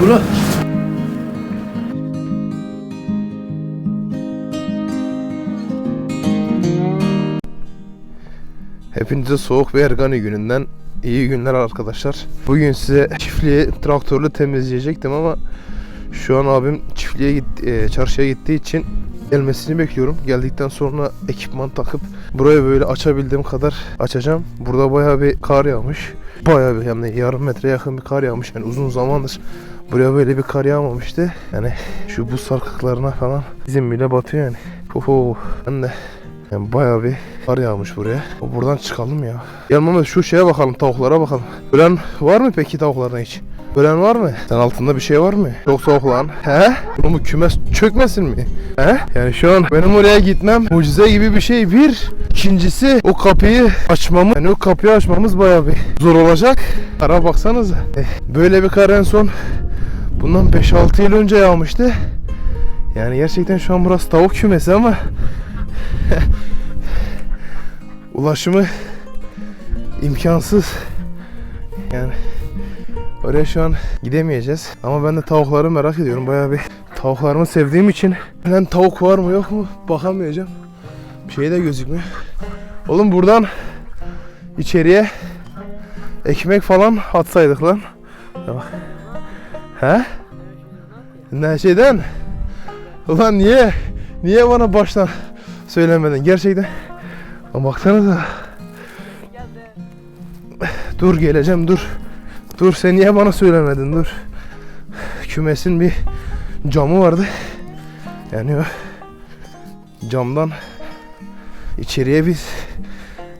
uğurlu. Hepinize soğuk ve ergani gününden iyi günler arkadaşlar. Bugün size çiftliği traktörle temizleyecektim ama şu an abim çiftliğe git, e, çarşıya gittiği için gelmesini bekliyorum. Geldikten sonra ekipman takıp buraya böyle açabildiğim kadar açacağım. Burada bayağı bir kar yağmış. Bayağı bir yani yarım metre yakın bir kar yağmış. Yani uzun zamandır buraya böyle bir kar yağmamıştı. Yani şu buz sarkıklarına falan izin bile batıyor yani. Oho ben de yani bayağı bir kar yağmış buraya. Buradan çıkalım ya. Mehmet şu şeye bakalım tavuklara bakalım. Ölen var mı peki tavuklardan hiç? Ölen var mı? Sen altında bir şey var mı? Çok soğuk lan. He? Bunu bu kümes çökmesin mi? He? Yani şu an benim oraya gitmem mucize gibi bir şey. Bir. İkincisi o kapıyı açmamız yani o kapıyı açmamız bayağı bir zor olacak. Kara baksanıza. Eh, Böyle bir kar en son bundan 5-6 yıl önce yağmıştı. Yani gerçekten şu an burası tavuk kümesi ama ulaşımı imkansız. Yani oraya şu an gidemeyeceğiz. Ama ben de tavukları merak ediyorum. Bayağı bir tavuklarımı sevdiğim için ben tavuk var mı yok mu bakamayacağım. Bir şey de gözükmüyor. Oğlum buradan içeriye ekmek falan atsaydık lan. Bak. He? Ne şeyden? Ulan niye? Niye bana baştan söylemedin? Gerçekten. Ama baksanıza. Dur geleceğim dur. Dur sen niye bana söylemedin dur. Kümesin bir camı vardı. Yani camdan içeriye biz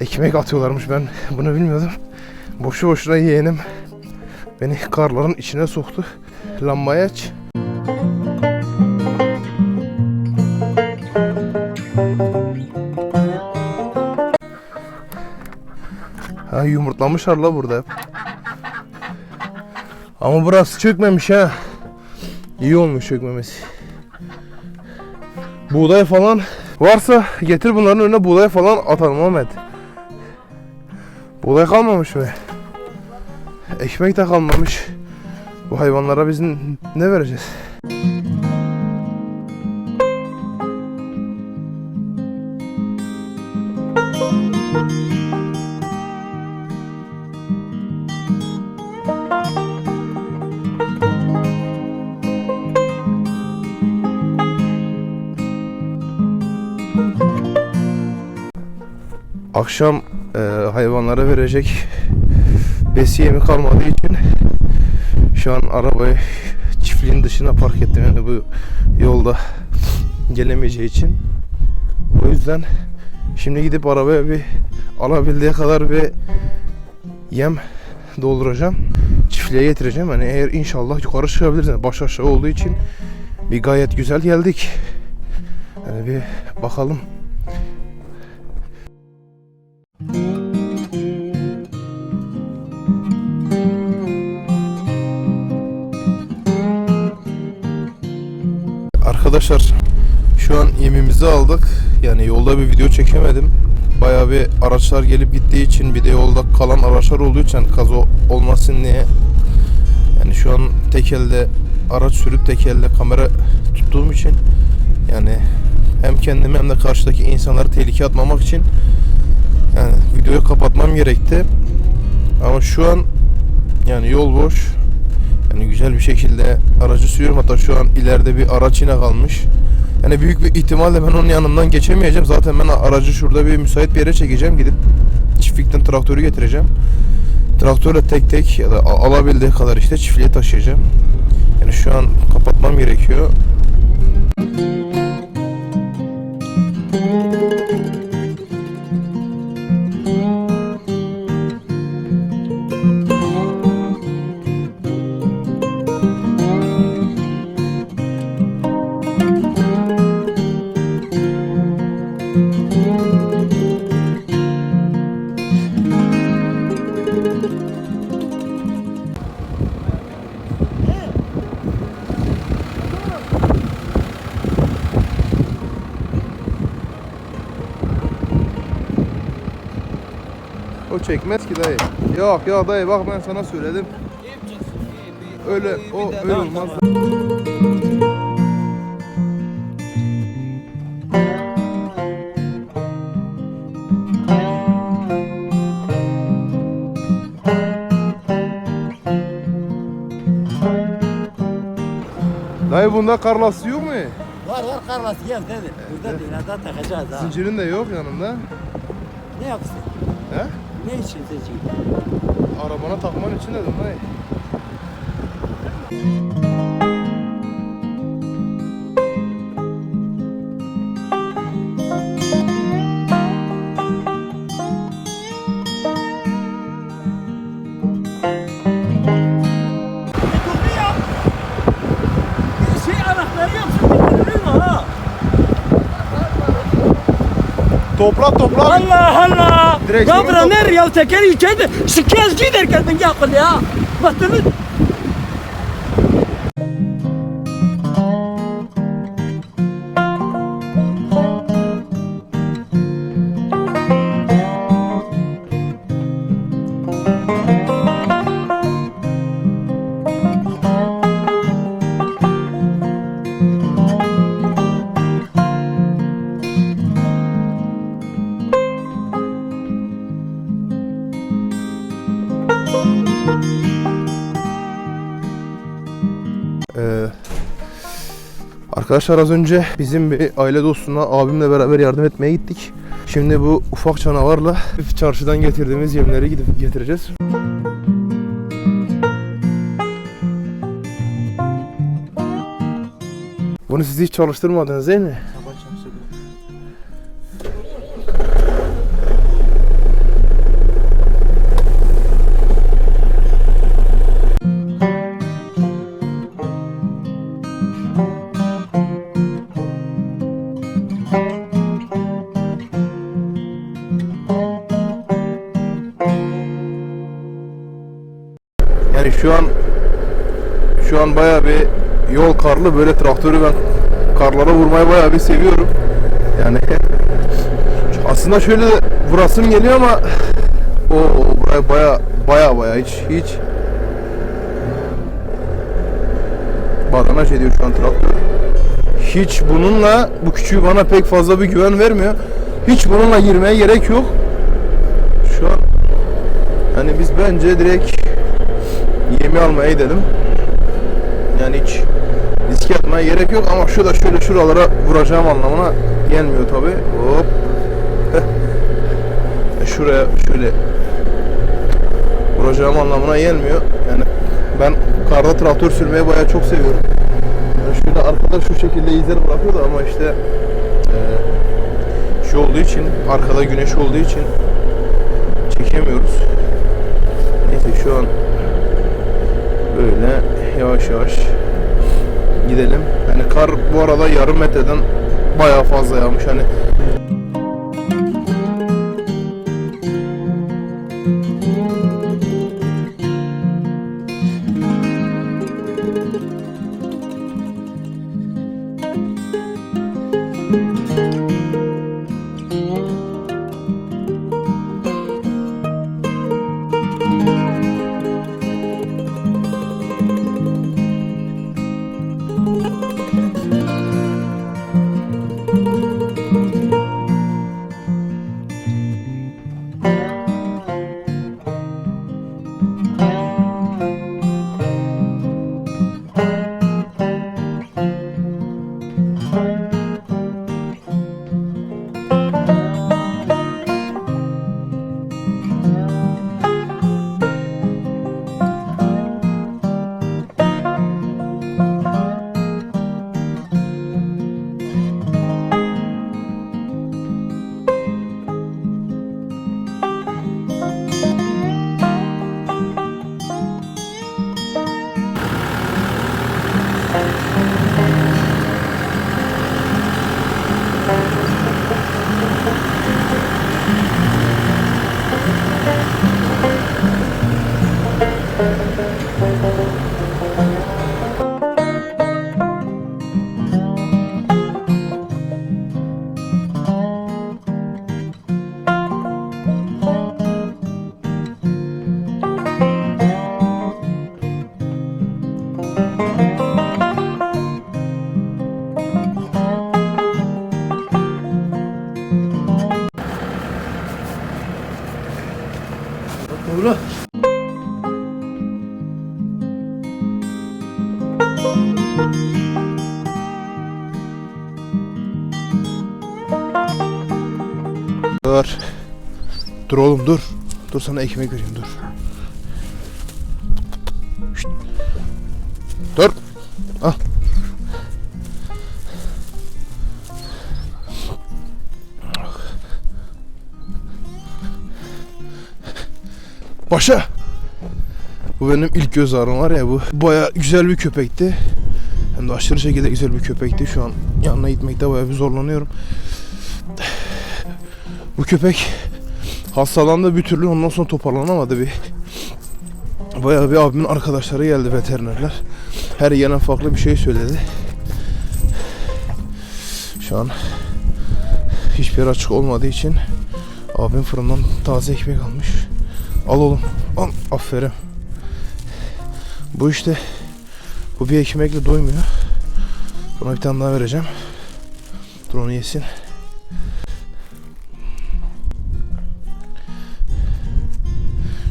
ekmek atıyorlarmış ben bunu bilmiyordum. Boşu boşuna yeğenim beni karların içine soktu. Lambayı aç. Ha yumurtlamışlar la burada hep. Ama burası çökmemiş ha. İyi olmuş çökmemesi. Buğday falan varsa getir bunların önüne buğday falan atalım Ahmet. Buğday kalmamış mı? Ekmek de kalmamış. Bu hayvanlara biz ne vereceğiz? Akşam e, hayvanlara verecek besiyemi kalmadığı için şu an arabayı çiftliğin dışına park ettim yani bu yolda gelemeyeceği için. O yüzden şimdi gidip arabaya bir alabildiği kadar bir yem dolduracağım. Çiftliğe getireceğim. Hani eğer inşallah yukarı çıkabiliriz. Yani baş aşağı olduğu için bir gayet güzel geldik. Yani bir bakalım. Arkadaşlar şu an yemimizi aldık. Yani yolda bir video çekemedim. Bayağı bir araçlar gelip gittiği için bir de yolda kalan araçlar olduğu için kaza olmasın diye. Yani şu an tek elde araç sürüp tek elde kamera tuttuğum için yani hem kendimi hem de karşıdaki insanları tehlikeye atmamak için yani videoyu kapatmam gerekti. Ama şu an yani yol boş. Yani güzel bir şekilde aracı sürüyorum. Hatta şu an ileride bir araç yine kalmış. Yani büyük bir ihtimalle ben onun yanından geçemeyeceğim. Zaten ben aracı şurada bir müsait bir yere çekeceğim. Gidip çiftlikten traktörü getireceğim. Traktörle tek tek ya da alabildiği kadar işte çiftliğe taşıyacağım. Yani şu an kapatmam gerekiyor. çekmez ki dayı. Yok yok dayı bak ben sana söyledim. Öyle o öyle olmaz. Dayı bunda karlası yok mu? Var var karlas gel dedi. Burada evet. değil. Zaten takacağız ha. Zincirin de yok yanında. Ne yapsın? He? Ne için seçeyim? Arabana takman için dedim dayı. Şey? Topla topla. Allah Allah. Bura topla. nereye ya tekeri içeride sıkıyaz giderken ben yakın ya. Batını arkadaşlar az önce bizim bir aile dostuna abimle beraber yardım etmeye gittik. Şimdi bu ufak canavarla çarşıdan getirdiğimiz yemleri gidip getireceğiz. Bunu siz hiç çalıştırmadınız değil mi? Şu an şu an bayağı bir yol karlı böyle traktörü ben karlara vurmayı bayağı bir seviyorum. Yani aslında şöyle de vurasım geliyor ama o, o buraya bayağı bayağı bayağı hiç hiç badana şey diyor şu an traktör. Hiç bununla bu küçüğü bana pek fazla bir güven vermiyor. Hiç bununla girmeye gerek yok. Şu an hani biz bence direkt yemi almaya gidelim. Yani hiç riske atmaya gerek yok ama şu da şöyle şuralara vuracağım anlamına gelmiyor tabi. Hop. Şuraya şöyle vuracağım anlamına gelmiyor. Yani ben karda traktör sürmeyi bayağı çok seviyorum. Yani şurada arkada şu şekilde izler bırakıyordu ama işte eee, şu olduğu için arkada güneş olduğu için çekemiyoruz. Neyse şu an böyle yavaş yavaş gidelim. Yani kar bu arada yarım metreden bayağı fazla yağmış hani. bunu. Var. Dur oğlum dur. Dur sana ekmek vereyim dur. Şşt. Dur. Al. Başa. Bu benim ilk göz ağrım var ya bu. Baya güzel bir köpekti. Hem de aşırı şekilde güzel bir köpekti. Şu an yanına gitmekte baya bir zorlanıyorum. Bu köpek hastalandı bir türlü ondan sonra toparlanamadı bir. Bayağı bir abimin arkadaşları geldi veterinerler. Her gelen farklı bir şey söyledi. Şu an hiçbir yer açık olmadığı için abim fırından taze ekmek almış. Al oğlum. Al. Aferin. Bu işte bu bir ekmekle doymuyor. Buna bir tane daha vereceğim. Dur onu yesin.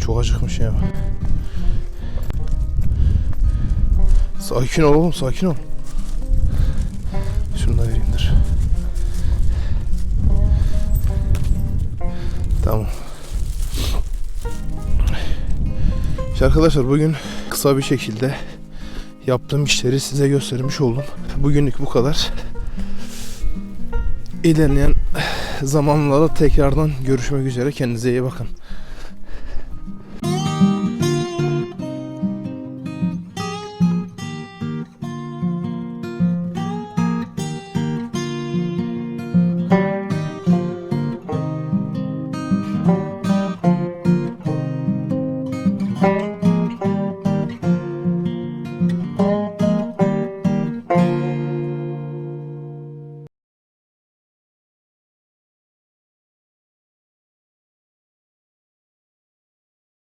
Çok acıkmış ya. Sakin ol oğlum sakin ol. Şunu da vereyim dur. Tamam. Arkadaşlar bugün kısa bir şekilde yaptığım işleri size göstermiş oldum. Bugünlük bu kadar. İlerleyen zamanlarda tekrardan görüşmek üzere. Kendinize iyi bakın.